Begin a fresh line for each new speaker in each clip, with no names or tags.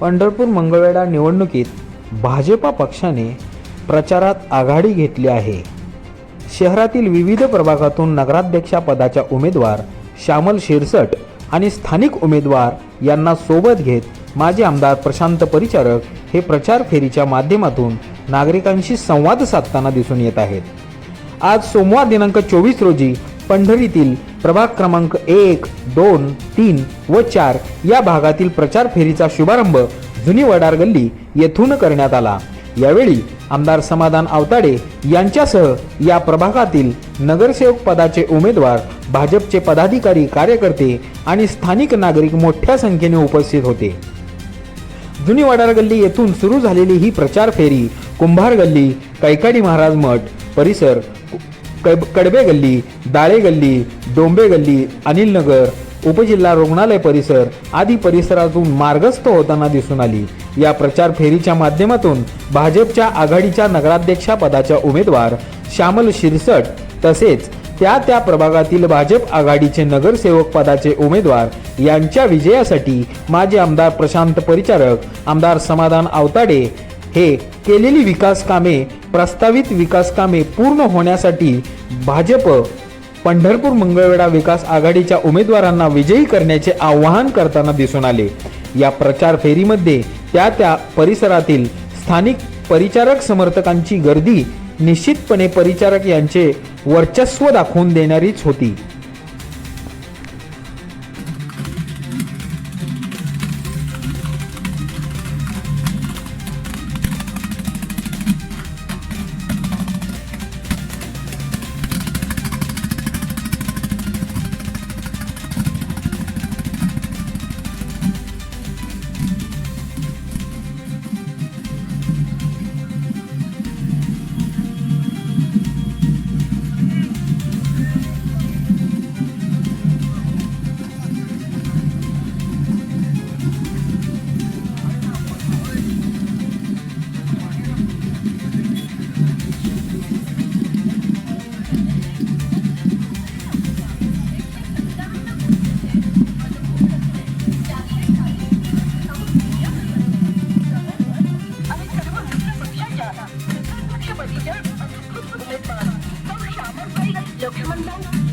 पंढरपूर मंगळवेढा निवडणुकीत भाजपा पक्षाने प्रचारात आघाडी घेतली आहे. शहरातील विविध प्रभागातून नगराध्यक्षा पदाच्या उमेदवार श्यामल शिरसट आणि स्थानिक उमेदवार यांना सोबत घेत माजी आमदार प्रशांत परिचारक हे प्रचार फेरीच्या माध्यमातून नागरिकांशी संवाद साधताना दिसून येत आहेत. आज सोमवार दिनांक चोवीस रोजी पंढरीतील प्रभाग क्रमांक एक दोन तीन व चार या भागातील प्रचार फेरीचा शुभारंभ जुनी वडार गल्ली येथून करण्यात आला. यावेळी आमदार समाधान आवताडे यांच्यासह या प्रभागातील नगरसेवक पदाचे उमेदवार भाजपचे पदाधिकारी कार्यकर्ते आणि स्थानिक नागरिक मोठ्या संख्येने उपस्थित होते. जुनी वडार गल्ली येथून सुरू झालेली ही प्रचार फेरी कुंभार गल्ली कैकाडी महाराज मठ परिसर कड कडबे गल्ली दाळे गल्ली डोंबे गल्ली अनिल नगर उपजिल्हा रुग्णालय परिसर आदी परिसरातून मार्गस्थ होताना दिसून आली. या प्रचार फेरीच्या माध्यमातून भाजपच्या आघाडीच्या नगराध्यक्षा पदाच्या उमेदवार श्यामल शिरसट तसेच त्या त्या प्रभागातील भाजप आघाडीचे नगरसेवक पदाचे उमेदवार यांच्या विजयासाठी माजी आमदार प्रशांत परिचारक आमदार समाधान आवताडे हे केलेली विकास कामे प्रस्तावित विकास कामे पूर्ण होण्यासाठी भाजप पंढरपूर मंगळवेढा विकास आघाडीच्या उमेदवारांना विजयी करण्याचे आवाहन करताना दिसून आले. या प्रचार फेरीमध्ये त्या त्या परिसरातील स्थानिक परिचारक समर्थकांची गर्दी निश्चितपणे परिचारक यांचे वर्चस्व दाखवून देणारीच होती.
लक्ष्मणराव शिरसट यांना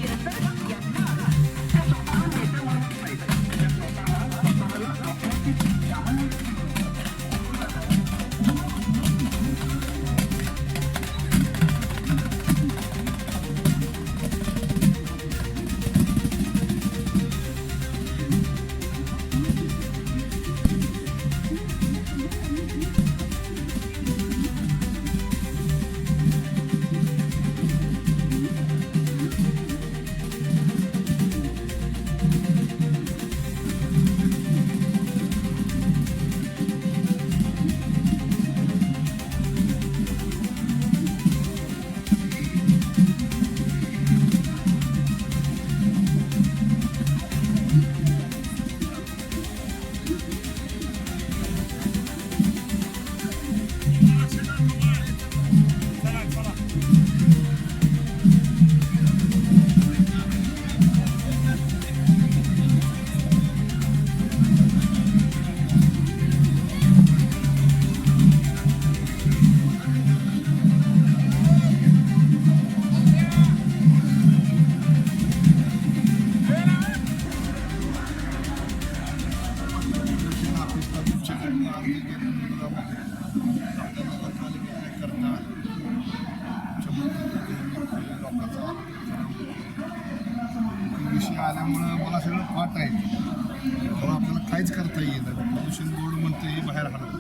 विषय आल्यामुळं मला सगळं पाठ आहे त्यामुळे आपल्याला काहीच करता येईल प्रदूषण बोर्ड म्हणते हे बाहेर हलव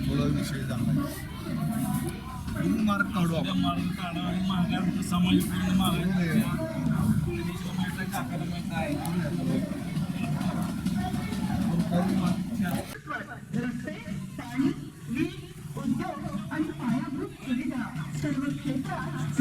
थोडा विषय झाला. मार्ग काढू आपण.
मारून काढा आणि महागाई समाज पूर्ण महागाई
बघूया.
रस्ते पाणी वीज उद्योग आणि पायाभूत सुविधा सर्व क्षेत्रात